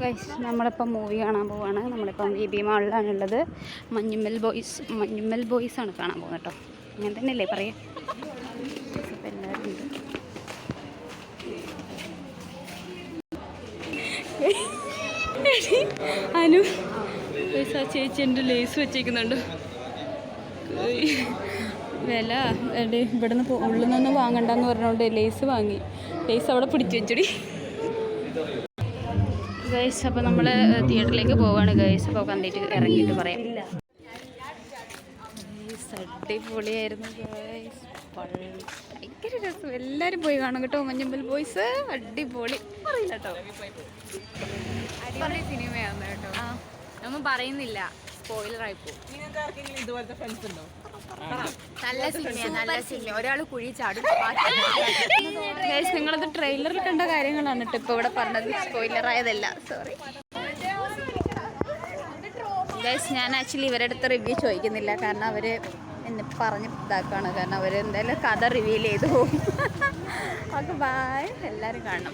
Guys നമ്മളിപ്പം movie കാണാൻ പോവാണ്. നമ്മളിപ്പം ബി ബി മാളിലാണുള്ളത് മഞ്ഞുമ്മൽ ബോയ്സ് മഞ്ഞുമ്മൽ ബോയ്സ് ആണ് കാണാൻ പോകുന്നത് കേട്ടോ. അങ്ങനെ തന്നെയല്ലേ പറയാം. അനു ആ ചേച്ചി എന്റെ ലേസ് വെച്ചേക്കുന്നുണ്ട്. വില ഇവിടുന്ന് ഉള്ളിൽ നിന്ന് വാങ്ങണ്ടെന്ന് പറഞ്ഞുകൊണ്ട് ലേസ് വാങ്ങി. ലേസ് അവിടെ പിടിച്ചു വെച്ചടി. ഗൈസ് അപ്പോൾ നമ്മൾ തിയേറ്ററിലേക്ക് പോവാണ് ഗൈസ് അപ്പോൾ കണ്ടിട്ട് ഇറങ്ങിയിട്ട് പറയാം. അടിപൊളിയായിരുന്നു ഗൈസ് ഭയങ്കര രസം. എല്ലാവരും പോയി കാണും കേട്ടോ. മഞ്ഞമ്പൽ ബോയ്സ് അടിപൊളി. പറയില്ല കേട്ടോ. അടിപൊളി സിനിമയാണ് കേട്ടോ. നമ്മ പറയുന്നില്ല. സ്പോയിലറായി പോകും. നിങ്ങൾക്ക് ആർക്കെങ്കിലും ഇതുപോലത്തെ ഫ്രണ്ട്സ് ഉണ്ടോ? നല്ല സിനിമ നല്ല സിനിമ ഒരാൾ കുഴി ചാടും. നിങ്ങളത് ട്രെയിലറിൽ കണ്ട കാര്യങ്ങളാണ് കേട്ടോ ഇപ്പോൾ ഇവിടെ പറഞ്ഞത്. സ്പോയിലർ ആയതല്ല. സോറി ഗൈസ് ഞാൻ ആക്ച്വലി ഇവരുടെ അടുത്ത് റിവ്യൂ ചോദിക്കുന്നില്ല. കാരണം അവർ എന്നെ പറഞ്ഞ് ഇതാക്കാണ് കാരണം അവർ എന്തായാലും കഥ റിവീൽ ചെയ്തു പോകും. ഓക്കെ ബായ് എല്ലാവരും കാണണം.